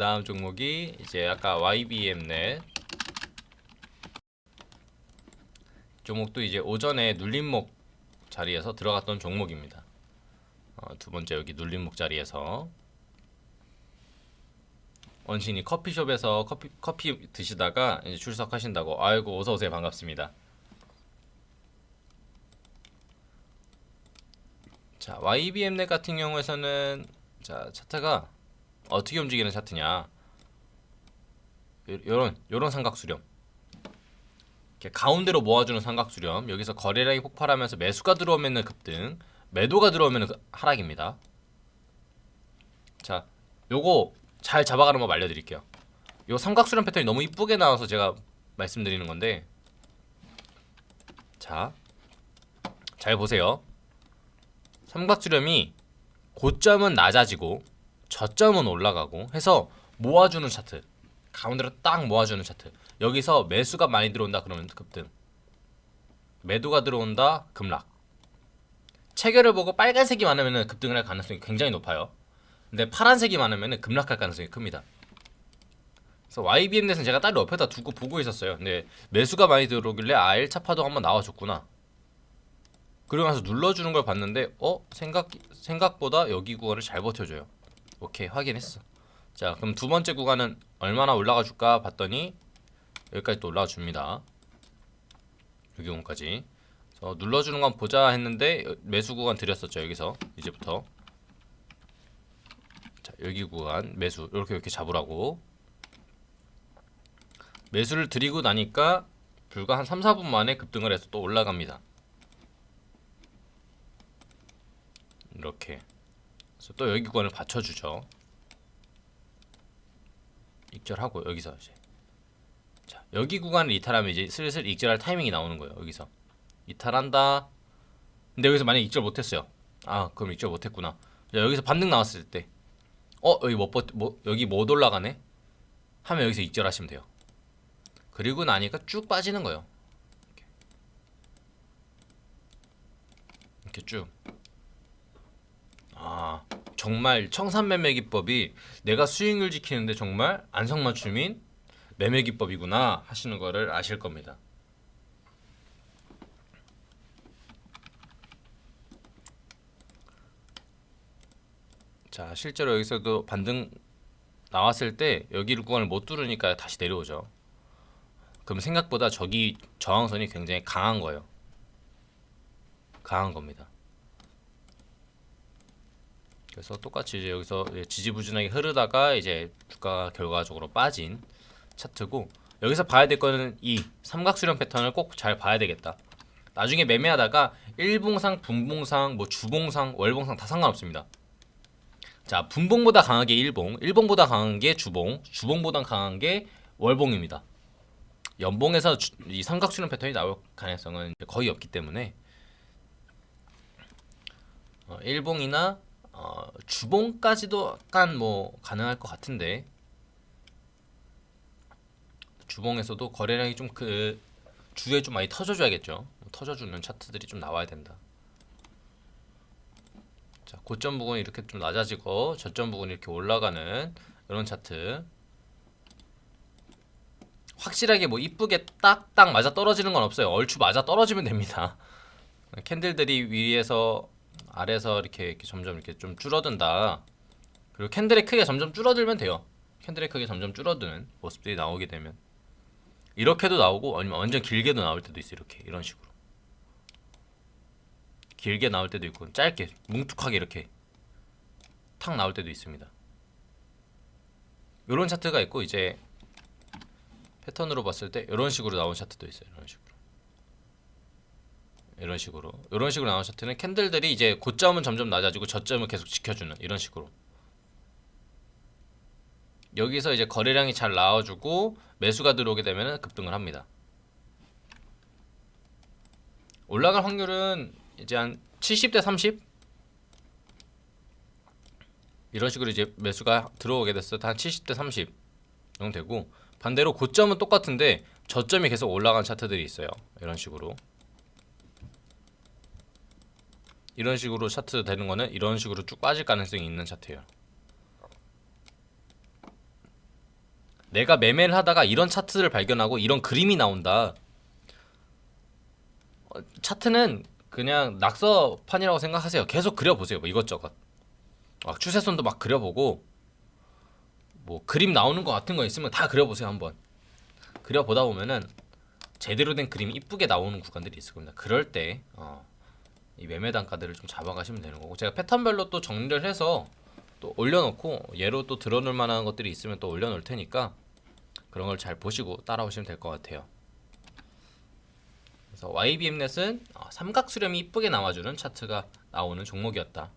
다음 종목이 이제 아까 YBM넷 종목도 이제 오전에 눌림목 자리에서 들어갔던 종목입니다. 어, 두 번째 여기 눌림목 자리에서 원신이 커피숍에서 커피 커피 드시다가 이제 출석하신다고 아이고 어서 오세요 반갑습니다. 자 YBM넷 같은 경우에서는 자 차트가 어떻게 움직이는 차트냐. 요- 요런 요런 삼각수렴. 이렇게 가운데로 모아주는 삼각수렴. 여기서 거래량이 폭발하면서 매수가 들어오면은 급등 매도가 들어오면은 그- 하락입니다. 자 요거 잘 잡아가는 법 알려드릴게요. 요 삼각수렴 패턴이 너무 이쁘게 나와서 제가 말씀드리는 건데. 자 잘 보세요. 삼각수렴이 고점은 낮아지고 저점은 올라가고 해서 모아주는 차트. 가운데로 딱 모아주는 차트. 여기서 매수가 많이 들어온다 그러면 급등. 매도가 들어온다 급락. 체결을 보고 빨간색이 많으면 급등을 할 가능성이 굉장히 높아요. 근데 파란색이 많으면 급락할 가능성이 큽니다. 그래서 YBM넷은 제가 따로 옆에다 두고 보고 있었어요. 근데 매수가 많이 들어오길래 아 1차 파도 한번 나와줬구나. 그러고 나서 눌러주는 걸 봤는데 어? 생각 생각보다 여기 구간을 잘 버텨줘요. 오케이 확인했어. 자 그럼 두 번째 구간은 얼마나 올라가 줄까 봤더니 여기까지 또 올라가 줍니다. 여기 구간까지. 그래서 눌러주는 건 보자 했는데 매수 구간 드렸었죠 여기서 이제부터. 자 여기 구간 매수 이렇게 이렇게 잡으라고. 매수를 드리고 나니까 불과 한 3, 4분 만에 급등을 해서 또 올라갑니다. 이렇게 그래서 또 여기 구간을 받쳐주죠. 익절하고 여기서 이제. 자 여기 구간을 이탈하면 이제 슬슬 익절할 타이밍이 나오는 거예요 여기서. 이탈한다. 근데 여기서 만약 익절 못했어요. 아 그럼 익절 못했구나. 자, 여기서 반등 나왔을 때. 어 여기 못, 버, 뭐, 여기 못 올라가네? 하면 여기서 익절하시면 돼요. 그리고 나니까 쭉 빠지는 거예요. 이렇게, 이렇게 쭉. 아 정말 청산매매 기법이 내가 수익률 지키는데 정말 안성맞춤인 매매 기법이구나 하시는 거를 아실 겁니다. 자 실제로 여기서도 반등 나왔을 때 여기를 구간을 못 뚫으니까 다시 내려오죠. 그럼 생각보다 저기 저항선이 굉장히 강한 거예요. 강한 겁니다. 그래서 똑같이 이제 여기서 지지부진하게 흐르다가 이제 주가 결과적으로 빠진 차트고 여기서 봐야 될 거는 이 삼각수렴 패턴을 꼭 잘 봐야 되겠다. 나중에 매매하다가 일봉상, 분봉상, 뭐 주봉상, 월봉상 다 상관없습니다. 자, 분봉보다 강한 게 일봉, 일봉보다 강한 게 주봉, 주봉보다 강한 게 월봉입니다. 연봉에서 주- 이 삼각수렴 패턴이 나올 가능성은 거의 없기 때문에 어, 일봉이나 어, 주봉까지도 약간 뭐 가능할 것 같은데 주봉에서도 거래량이 좀 그 주에 좀 많이 터져줘야겠죠. 터져주는 차트들이 좀 나와야 된다. 자 고점 부분이 이렇게 좀 낮아지고 저점 부분이 이렇게 올라가는 이런 차트. 확실하게 뭐 이쁘게 딱딱 맞아 떨어지는 건 없어요. 얼추 맞아 떨어지면 됩니다. 캔들들이 위에서 아래서 이렇게, 이렇게 점점 이렇게 좀 줄어든다. 그리고 캔들의 크기가 점점 줄어들면 돼요. 캔들의 크기가 점점 줄어드는 모습들이 나오게 되면 이렇게도 나오고 아니면 완전 길게도 나올 때도 있어요. 이렇게 이런 식으로 길게 나올 때도 있고 짧게 뭉툭하게 이렇게 탁 나올 때도 있습니다. 이런 차트가 있고 이제 패턴으로 봤을 때 이런 식으로 나온 차트도 있어요. 이런 식으로. 이런 식으로 이런 식으로 나온 차트는 캔들들이 이제 고점은 점점 낮아지고 저점을 계속 지켜주는 이런 식으로 여기서 이제 거래량이 잘 나와주고 매수가 들어오게 되면 급등을 합니다. 올라갈 확률은 이제 한 70대 30 이런 식으로 이제 매수가 들어오게 됐을 때 한 70대 30 정도 되고 반대로 고점은 똑같은데 저점이 계속 올라간 차트들이 있어요. 이런 식으로 이런 식으로 차트 되는 거는 이런 식으로 쭉 빠질 가능성이 있는 차트예요. 내가 매매를 하다가 이런 차트를 발견하고 이런 그림이 나온다. 어, 차트는 그냥 낙서판이라고 생각하세요. 계속 그려보세요. 뭐 이것저것. 막 추세선도 막 그려보고 뭐 그림 나오는 거 같은 거 있으면 다 그려보세요 한번. 그려보다 보면은 제대로 된 그림이 이쁘게 나오는 구간들이 있을 겁니다. 그럴 때 어, 이 매매 단가들을 좀 잡아가시면 되는 거고 제가 패턴별로 또 정리를 해서 또 올려놓고 얘로 또 들어놓을 만한 것들이 있으면 또 올려놓을 테니까 그런 걸 잘 보시고 따라오시면 될 것 같아요. 그래서 YBM넷은 어, 삼각 수렴이 이쁘게 나와주는 차트가 나오는 종목이었다.